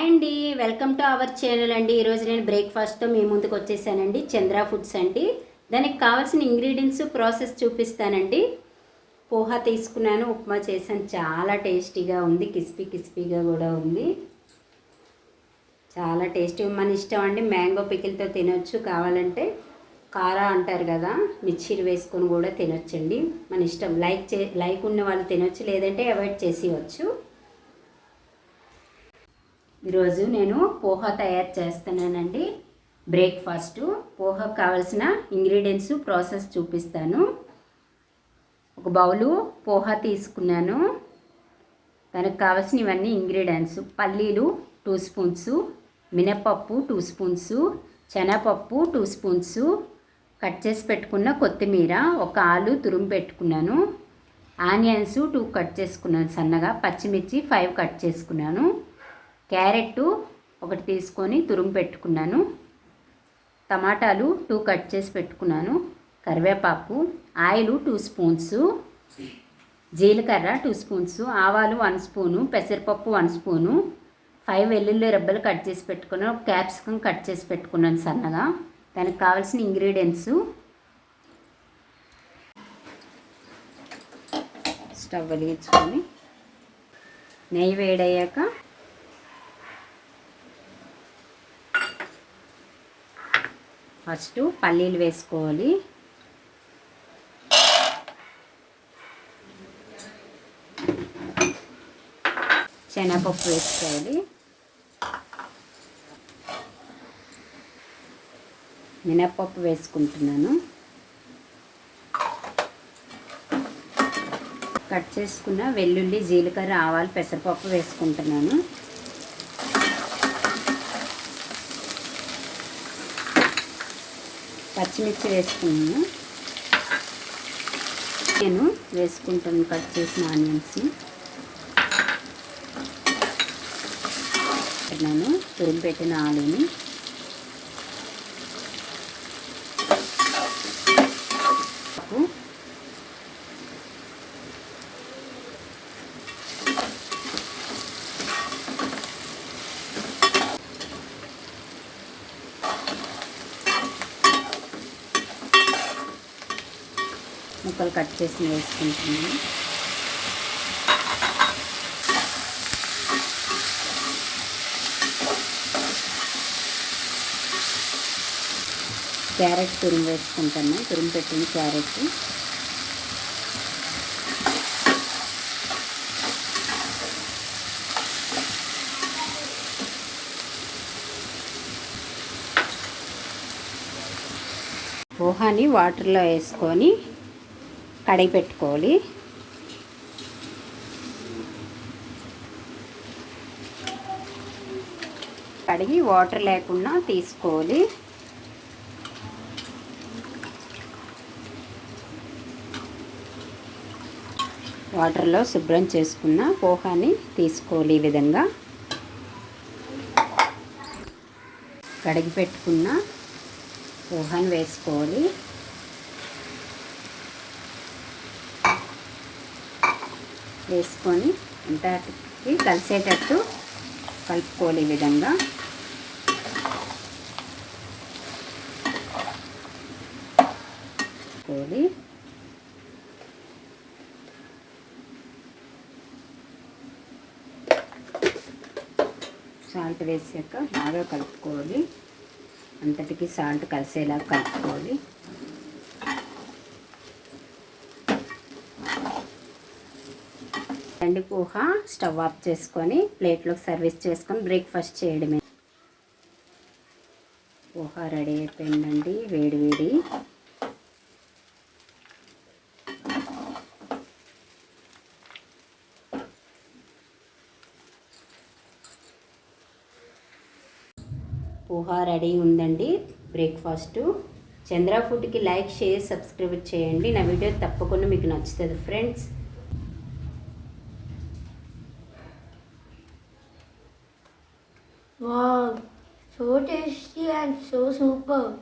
Hi అండి. Welcome to our channel అండి. ఈరోజు నేను బ్రేక్ఫాస్ట్తో మీ ముందుకు వచ్చేసానండి. చంద్ర ఫుడ్స్ అండి. దానికి కావాల్సిన ఇంగ్రీడియంట్స్ ప్రాసెస్ చూపిస్తానండి. పోహా తీసుకున్నాను ఉప్మా చేశాను. చాలా టేస్టీగా ఉంది. కిస్పీ కిస్పీగా కూడా ఉంది. చాలా టేస్టీ. మన ఇష్టం అండి. మ్యాంగో పికిల్తో తినొచ్చు. కావాలంటే కారా అంటారు కదా మిర్చీలు వేసుకొని కూడా తినొచ్చండి. మన ఇష్టం. లైక్ చే లైక్ ఉన్న వాళ్ళు తినొచ్చు లేదంటే అవాయిడ్ చేసేయచ్చు ఈరోజు నేను పోహా తయారు చేస్తున్నానండి. బ్రేక్ఫాస్ట్. పోహాకు కావలసిన ఇంగ్రీడియంట్స్ ప్రాసెస్ చూపిస్తాను. ఒక బౌలు పోహా తీసుకున్నాను. దానికి కావాల్సిన ఇవన్నీ ఇంగ్రీడియంట్స్. పల్లీలు టూ స్పూన్స్ మినపప్పు టూ స్పూన్స్ శనగపప్పు టూ స్పూన్స్ కట్ చేసి పెట్టుకున్న కొత్తిమీర ఒక ఆలు తురుము పెట్టుకున్నాను. ఆనియన్స్ టూ కట్ చేసుకున్నాను సన్నగా. పచ్చిమిర్చి ఫైవ్ కట్ చేసుకున్నాను. క్యారెట్ ఒకటి తీసుకొని తురుము పెట్టుకున్నాను. టమాటాలు టూ కట్ చేసి పెట్టుకున్నాను. కరివేపాకు ఆయిల్ టూ స్పూన్స్. జీలకర్ర టూ స్పూన్స్. ఆవాలు వన్ స్పూను. పెసరపప్పు వన్ స్పూను. ఫైవ్ వెల్లుల్లి రెబ్బలు కట్ చేసి పెట్టుకున్నాను. క్యాప్సికం కట్ చేసి పెట్టుకున్నాను సన్నగా. దానికి కావాల్సిన ఇంగ్రీడియంట్స్. స్టవ్ వెలిగించుకొని. నెయ్యి వేడయ్యాక ఫస్ట్ పల్లీలు వేసుకోవాలి. శనగపప్పు వేసుకోవాలి. మినప్పప్పు వేసుకుంటున్నాను. కట్ చేసుకున్న వెల్లుల్లి జీలకర్ర ఆవాలు పెసరపప్పు వేసుకుంటున్నాను. పచ్చిమిర్చి వేసుకున్నాను. నేను వేసుకుంటాను కట్ చేసిన ఆనియన్స్. నేను తురిమి పెట్టిన ఆలుని ముక్కలు కట్ చేసి వేసుకుంటున్నాను. క్యారెట్ తురుము వేసుకుంటాను. తురుము పెట్టిన క్యారెట్. పోహాని వాటర్లో వేసుకొని కడిగి పెట్టుకోవాలి. కడిగి వాటర్ లేకుండా తీసుకోవాలి. వాటర్లో శుభ్రం చేసుకున్న పోహాని తీసుకోవాలి ఈ విధంగా. కడిగి పెట్టుకున్న పోహాని వేసుకోవాలి. వేసుకొని అంతటికి కలిసేటట్టు కలుపుకోవాలి ఈ విధంగా. కోలి సాల్ట్ వేసాక బాగా కలుపుకోవాలి. అంతటికి సాల్ట్ కలిసేలా కలుపుకోవాలి. రండి పోహ స్టవ్ ఆఫ్ చేసుకొని ప్లేట్లోకి సర్వీస్ చేసుకొని బ్రేక్ఫాస్ట్ చేయడమే. పోహ రెడీ అయిపోయిందండి వేడివేడి పోహ పోహా రెడీ ఉందండి బ్రేక్ఫాస్ట్. చంద్ర ఫుడ్కి లైక్ షేర్ సబ్స్క్రైబ్ చేయండి. నా వీడియో తప్పకుండా మీకు నచ్చుతుంది friends. Wow, so tasty and so super.